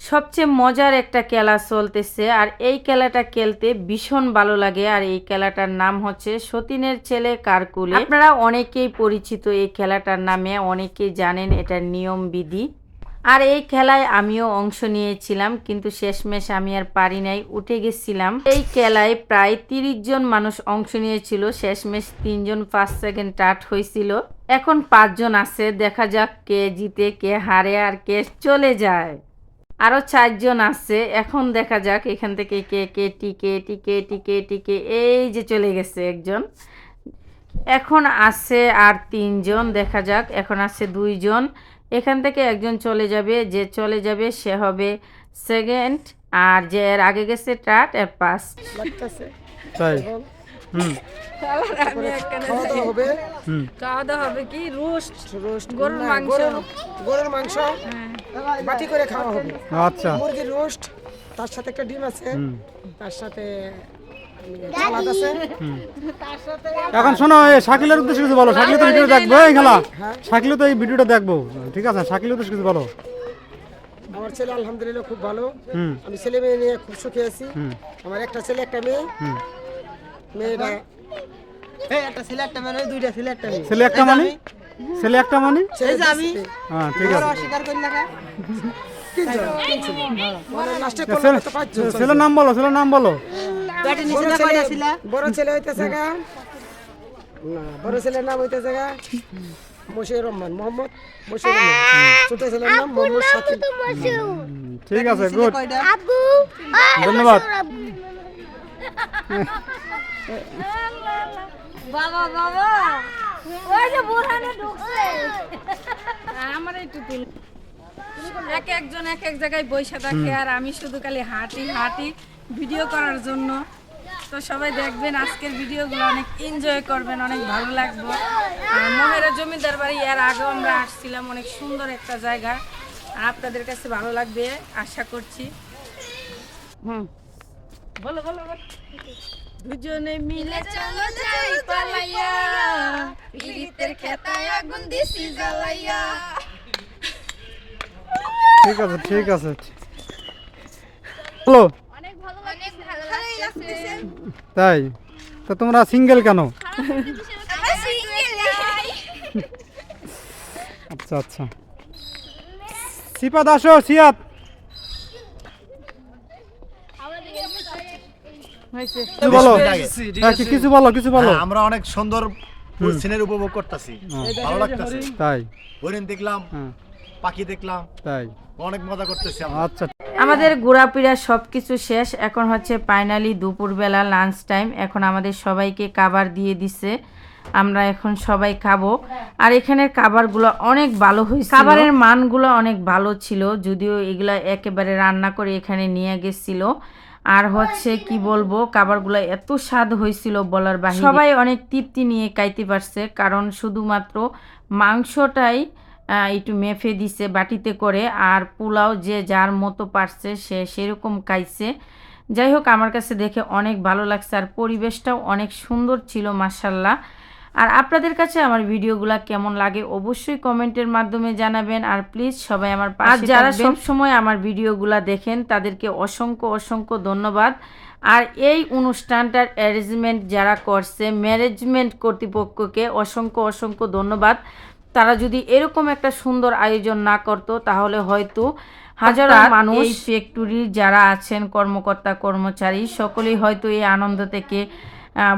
সবচেয়ে মজার একটা খেলা চলতেছে, আর এই খেলাটা খেলতে ভীষণ ভালো লাগে, আর এই খেলাটার নাম হচ্ছে সতীনের ছেলে কারকুলে। আপনারা অনেকেই পরিচিত এই খেলাটার নামে, অনেকেই জানেন এটার নিয়ম বিধি। আর এই খেলায় আমিও অংশ নিয়েছিলাম, কিন্তু শেষমেশ আমি আর পারি নাই, উঠে গেছিলাম। এই খেলায় প্রায় তিরিশ জন মানুষ অংশ নিয়েছিল, শেষমেশ তিনজন ফার্স্ট সেকেন্ড টাট হয়েছিল। এখন পাঁচজন আছে, দেখা যাক কে জিতে, কে হারে, আর কে চলে যায়। আরও চারজন আছে। এখন দেখা যাক এখান থেকে কে কে টিকে টিকে টিকে টিকে এই যে চলে গেছে একজন। এখন আছে আর তিনজন দেখা যাক। এখন আছে দুইজন। এখান থেকে একজন চলে যাবে। যে চলে যাবে সে হবে সেকেন্ড আর যে এর আগে গেছে টাট এর পাস হুম। খাওয়া দাওয়া হবে। হুম। দাওয়া হবে কি? রোস্ট। রোস্ট। গরুর মাংস। গরুর- গরুর মাংস। বাটি করে খাওয়া হবে। আচ্ছা। মুরগির রোস্ট তার সাথে একটা ডিম আছে তার সাথে এখন শোনো শাকিলের উদ্দেশ্যে কিছু বলো। শাকিলে তো ভিডিও দেখব এই খেলা। শাকিলে তো এই ভিডিওটা দেখব। ঠিক আছে শাকিলের উদ্দেশ্যে কিছু বলো। আমার ছেলে আলহামদুলিল্লাহ খুব ভালো। আমি ছেলে মেয়ে নিয়ে খুব সুখী আছি। আমার একটা ছেলে একটা মেয়ে। মেয়েটা একটা ছেলে একটা মেয়ে দুইটা ছেলে একটা মেয়ে। ছেলে একটা মানে? ছেলে একটা মানে? ছেলে এই যে আমি। হ্যাঁ ঠিক আছে। অস্বীকার করি না ছেলের নাম বলো ছেলের নাম বলো। নিচে বড় ছেলে হইতেছে গা। না বড় ছেলের নাম হইতেছে গা মশিউর রহমান মোহাম্মদ মশিউর রহমান। ছোট ছেলের নাম মোহাম্মদ শাকিব ঠিক আছে গুড কয়টা? ধন্যবাদ। বাবা বাবা। ওই যে বুড়ানে ঢুকছে। আমার একটু তুল। এক একজন এক এক জায়গায় বসে থাকে আর আমি শুধু খালি হাঁটি হাঁটি ভিডিও করার জন্য। তো সবাই দেখবেন আজকের ভিডিওগুলো অনেক এনজয় করবেন অনেক ভালো লাগবে। আর মহেরা জমিদার বাড়ি এর আগেও আমরা আসছিলাম অনেক সুন্দর একটা জায়গা। আর আপনাদের কাছে ভালো লাগবে আশা করছি। হুম। বলো বলো বলো। দুজনে মিলে চলো যাই পালাইয়া। পীড়িতের খেতায় আগুন দিছি জ্বালাইয়া। ঠিক আছে ঠিক আছে। হ্যালো। অনেক ভালো অনেক ভালো লাগছে। তাই? তো তোমরা সিঙ্গেল কেন? আমরা সিঙ্গেল আচ্ছা আচ্ছা। সিপাত আসো সিয়াত হয়েছে কিছু বলো? হ্যাঁ, কিছু বলো কিছু বলো। হ্যাঁ, আমরা অনেক সুন্দর সিনের উপভোগ করতেছি। ভালো লাগতেছে। তাই। হরিণ দেখলাম পাখি দেখলাম তাই। অনেক মজা করতেছি আচ্ছা। আমাদের ঘোরাফেরা সব কিছু শেষ এখন হচ্ছে ফাইনালি দুপুরবেলা লাঞ্চ টাইম। এখন আমাদের সবাইকে খাবার দিয়ে দিছে। আমরা এখন সবাই খাব। আর এখানের খাবারগুলো অনেক ভালো হয়েছে খাবারের মানগুলো অনেক ভালো ছিল যদিও এগুলা একেবারে রান্না করে এখানে নিয়ে গেছিল। আর হচ্ছে কি বলব, খাবারগুলো এত স্বাদ হয়েছিল বলার বাইরে সবাই অনেক তৃপ্তি নিয়ে খাইতে পারছে, কারণ শুধুমাত্র মাংসটাই একটু মেফে দিছে বাটিতে করে, আর পোলাও যে যার মতো পারছে, সে সেরকম খাইছে। যাই হোক, আমার কাছে দেখে অনেক ভালো লাগছে, আর পরিবেশটাও অনেক সুন্দর ছিল মাসাল্লাহ আর আপনাদের কাছে আমার ভিডিওগুলো কেমন লাগে অবশ্যই কমেন্টের মাধ্যমে জানাবেন। আর প্লিজ সবাই আমার পাশে যারা সব সময় আমার ভিডিওগুলো দেখেন তাদেরকে অসংখ্য অসংখ্য ধন্যবাদ। আর এই অনুষ্ঠানটার অ্যারেঞ্জমেন্ট যারা করছে ম্যানেজমেন্ট কর্তৃপক্ষকে অসংখ্য অসংখ্য ধন্যবাদ। তারা যদি এরকম একটা সুন্দর আয়োজন না করতো তাহলে হয়তো হাজারো মানুষ ফ্যাক্টরির যারা আছেন কর্মকর্তা কর্মচারী সকলেই হয়তো এই আনন্দ থেকে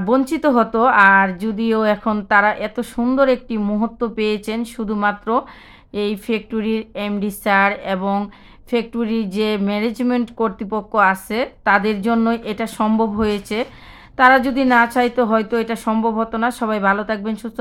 বঞ্চিত হতো। আর যদিও এখন তারা এত সুন্দর একটি মুহূর্ত পেয়েছেন, শুধুমাত্র এই ফ্যাক্টরির এমডি স্যার এবং ফ্যাক্টরির যে ম্যানেজমেন্ট কর্তৃপক্ষ আছে, তাদের জন্য এটা সম্ভব হয়েছে। তারা যদি না চাইতো হয়তো এটা সম্ভব হতো না। সবাই ভালো থাকবেন, সুস্থ